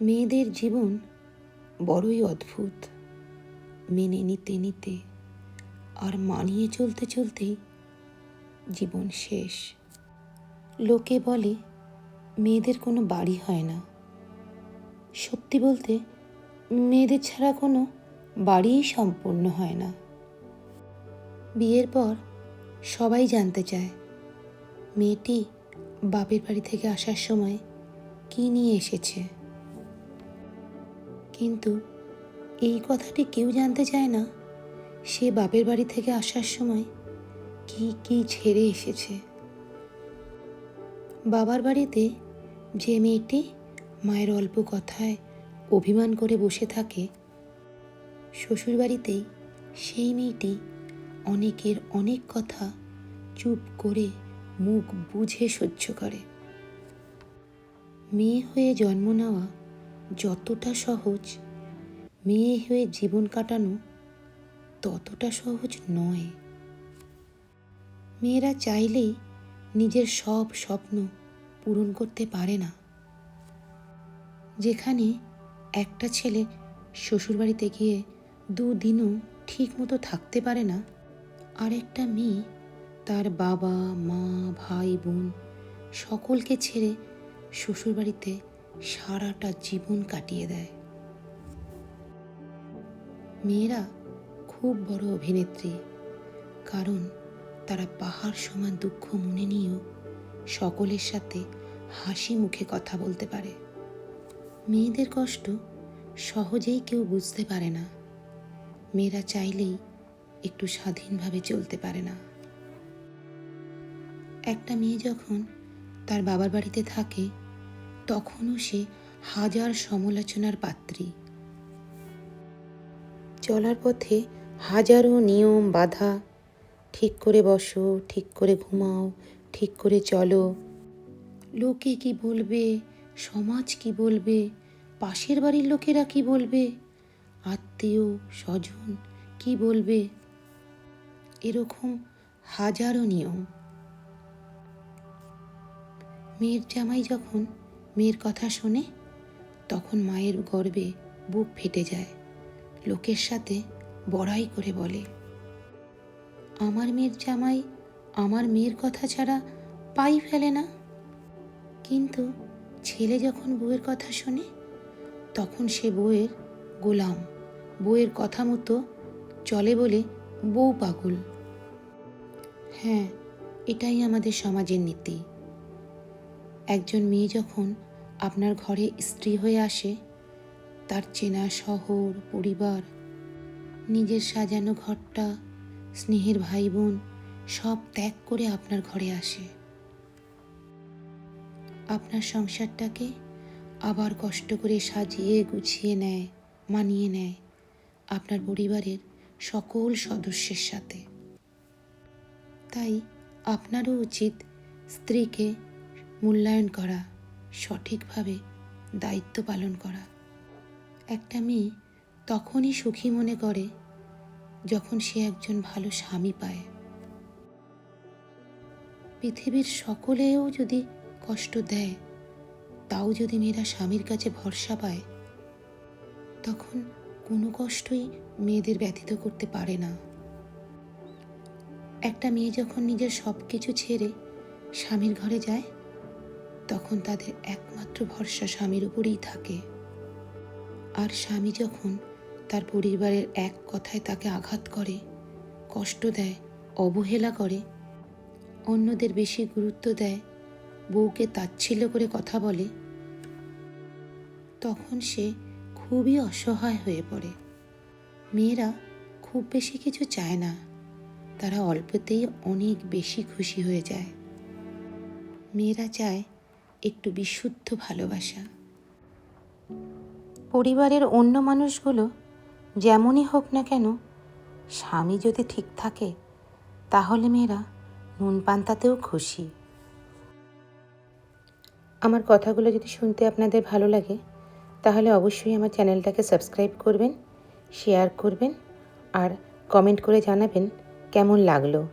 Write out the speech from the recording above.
মেয়েদের জীবন বড়ই অদ্ভুত। মেনে নিতে নিতে আর মানিয়ে চলতে চলতেই জীবন শেষ। লোকে বলে, মেয়েদের কোনো বাড়ি হয় না। সত্যি বলতে, মেয়েদের ছাড়া কোনো বাড়িই সম্পূর্ণ হয় না। বিয়ের পর সবাই জানতে চায়, মেয়েটি বাপের বাড়ি থেকে আসার সময় কী নিয়ে এসেছে। কিন্তু এই কথাটি কেউ জানতে চায় না। সে বাপের বাড়ি থেকে আসার সময় কি কি ছেড়ে এসেছে। বাবার বাড়িতে যে মেয়েটি মায়ের অল্প কথায় অভিমান করে বসে থাকে শ্বশুর বাড়িতেই সেই মেয়েটি অনেকের অনেক কথা চুপ করে মুখ বুঝে সহ্য করে। মেয়ে হয়ে জন্ম নেওয়া যতটা সহজ মেয়ে হয়ে জীবন কাটানো ততটা সহজ নয়। মেয়েরা চাইলেই নিজের সব স্বপ্ন পূরণ করতে পারে না। যেখানে একটা ছেলে শ্বশুরবাড়িতে গিয়ে দুদিনও ঠিক মতো থাকতে পারে না আর একটা মেয়ে তার বাবা, মা, ভাই, বোন সকলকে ছেড়ে শ্বশুরবাড়িতে সারাটা জীবন কাটিয়ে দেয়। মেয়েরা খুব বড় অভিনেত্রী, কারণ তারা পাহাড় সমান দুঃখ মনে নিয়েও সকলের সাথে হাসি মুখে কথা বলতে পারে। মেয়েদের কষ্ট সহজেই কেউ বুঝতে পারে না। মেয়েরা চাইলেই একটু স্বাধীনভাবে চলতে পারে না। একটা মেয়ে যখন তার বাবার বাড়িতে থাকে তখনও সে হাজার সমালোচনার পাত্রী। চলার পথে হাজারো নিয়ম, বাধা। ঠিক করে বসো, ঠিক করে ঘুমাও, ঠিক করে চলো। লোকে কি বলবে? সমাজ কি বলবে? পাশের বাড়ির লোকেরা কি বলবে? আত্মীয়, স্বজন কি বলবে? এরকম হাজারো নিয়ম। মেয়ের জামাই যখন মেয়ের কথা শোনে, তখন মায়ের গর্বে বুক ফেটে যায়। লোকের সাথে বড়াই করে বলে, আমার মেয়ের জামাই আমার মেয়ের কথা ছাড়া পাই ফেলে না? কিন্তু ছেলে যখন বউয়ের কথা শোনে, তখন সে বউয়ের গোলাম, বউয়ের কথা মতো চলে বলে, বউ পাগল। হ্যাঁ এটাই আমাদের সমাজের নীতি। একজন মেয়ে যখন আপনার ঘরে স্ত্রী হয়ে আসে, তার চেনা শহর, পরিবার, নিজের সাজানো ঘরটা, স্নেহের ভাই বোন সব ত্যাগ করে আপনার ঘরে আসে। আপনার সংসারটাকে আবার কষ্ট করে সাজিয়ে, গুছিয়ে নেয়, মানিয়ে নেয় আপনার পরিবারের সকল সদস্যের সাথে। তাই আপনারও উচিত স্ত্রীকে মূল্যায়ন করা, সঠিকভাবে দায়িত্ব পালন করা। একটা মেয়ে তখনই সুখী মনে করে যখন সে একজন ভালো স্বামী পায়। পৃথিবীর সকলেও যদি কষ্ট দেয়, তাও যদি মেয়েরা স্বামীর কাছে ভরসা পায়, তখন কোনো কষ্টই মেয়েদের ব্যথিত করতে পারে না। একটা মেয়ে যখন নিজের সব কিছু ছেড়ে স্বামীর ঘরে যায় তখন তাদের একমাত্র ভরসা স্বামীর উপরেই থাকে। আর স্বামী যখন তার পরিবারের এক কথায় তাকে আঘাত করে, কষ্ট দেয়, অবহেলা করে, অন্যদের বেশি গুরুত্ব দেয়, বউকে তাচ্ছিল্য করে কথা বলে, তখন সে খুবই অসহায় হয়ে পড়ে। মেয়েরা খুব বেশি কিছু চায় না। তারা অল্পতেই অনেক বেশি খুশি হয়ে যায়। মেয়েরা চায় একটু বিশুদ্ধ ভালোবাসা। পরিবারের অন্য মানুষগুলো যেমনই হোক না কেন, স্বামী যদি ঠিক থাকে, তাহলে মেয়েরা নুন পান্তাতেও খুশি। আমার কথাগুলো যদি শুনতে আপনাদের ভালো লাগে, তাহলে অবশ্যই আমার চ্যানেলটাকে সাবস্ক্রাইব করবেন, শেয়ার করবেন, আর কমেন্ট করে জানাবেন কেমন লাগল।